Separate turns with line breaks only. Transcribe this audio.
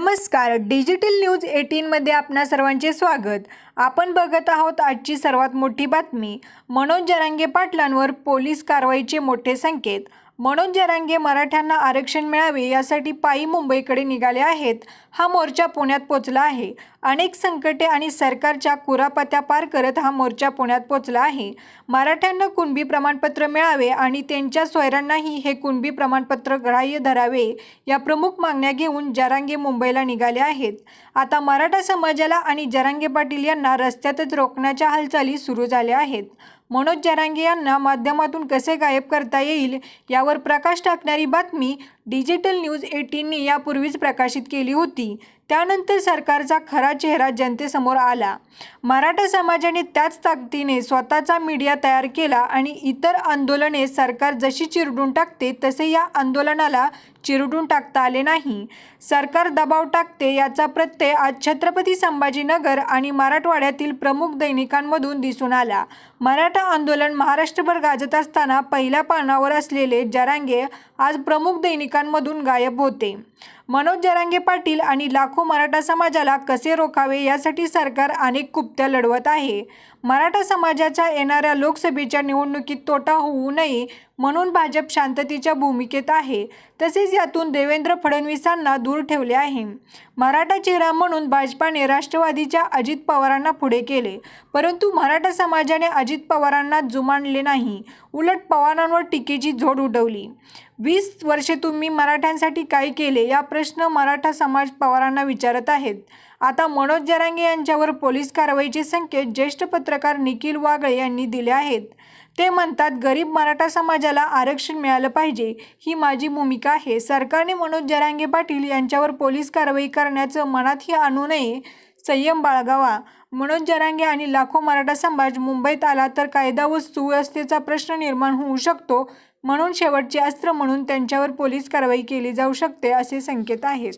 नमस्कार. Digital news एटीनमध्ये आपणा सर्वांचे स्वागत. आपण बघत आहोत आजची सर्वात मोठी बातमी. मनोज जरांगे पाटलांवर पोलीस कारवाईचे मोठे संकेत. मनोज जरांगे मराठ्यांना आरक्षण मिळावे यासाठी पायी मुंबईकडे निघाले आहेत हा मोर्चा पुण्यात पोचला आहे. अनेक संकटे आणि सरकारच्या कुरापत्या पार करत हा मोर्चा पुण्यात पोचला आहे. मराठ्यांना कुणबी प्रमाणपत्र मिळावे आणि त्यांच्या सोयऱ्यांनाही हे कुणबी प्रमाणपत्र ग्राह्य धरावे या प्रमुख मागण्या घेऊन जरांगे मुंबईला निघाले आहेत. आता मराठा समाजाला आणि जरांगे पाटील यांना रस्त्यातच रोखण्याच्या हालचाली सुरू झाल्या आहेत. मनोज जरांगे यांना माध्यमातून कसे गायब करता येईल यावर प्रकाश टाकणारी बातमी डिजिटल न्यूज एटीनने यापूर्वीच प्रकाशित केली होती. त्यानंतर सरकारचा खरा चेहरा जनतेसमोर आला. मराठा समाजाने त्याच ताकदीने स्वतःचा मीडिया तयार केला आणि इतर आंदोलने सरकार जशी चिरडून टाकते तसे या आंदोलनाला चिरडून टाकता आले नाही. सरकार दबाव टाकते याचा प्रत्यय आज छत्रपती संभाजीनगर आणि मराठवाड्यातील प्रमुख दैनिकांमधून दिसून आला. मराठा आंदोलन महाराष्ट्रभर गाजत असताना पहिल्या पानावर असलेले जरांगे आज प्रमुख दैनिकांमधून गायब होते. मनोज जरांगे पाटील आणि लाखो मराठा समाजाला कसे रोखावे यासाठी सरकार अनेक कुप्त्या लढवत आहे. मराठा समाजाच्या येणाऱ्या लोकसभेच्या निवडणुकीत तोटा होऊ नये म्हणून भाजप शांततेच्या भूमिकेत आहे. तसेच यातून देवेंद्र फडणवीसांना दूर ठेवले आहे. मराठा चेहरा म्हणून भाजपाने राष्ट्रवादीच्या अजित पवारांना पुढे केले. परंतु मराठा समाजाने अजित पवारांना जुमानले नाही. उलट पवारांवर टीकेची झोड उडवली. वीस वर्षे तुम्ही मराठ्यांसाठी काय केले? या प्रश्न मराठा समाज पवारांना विचारत आहेत. आता मनोज जरांगे यांच्यावर पोलीस कारवाईचे संकेत ज्येष्ठ पत्रकार निखिल वागळे यांनी दिले आहेत. ते म्हणतात गरीब मराठा समाजाला आरक्षण मिळालं पाहिजे. ही माझी भूमिका आहे. सरकारने मनोज जरांगे पाटील यांच्यावर पोलीस कारवाई करण्याचं मनातही आणू नये. संयम बाळगावा. मनोज जरांगे आणि लाखो मराठा समाज मुंबईत आला तर कायदा व सुव्यवस्थेचा प्रश्न निर्माण होऊ शकतो. म्हणून शेवटचे अस्त्र म्हणून त्यांच्यावर पोलीस कारवाई केली जाऊ शकते असे संकेत आहेत.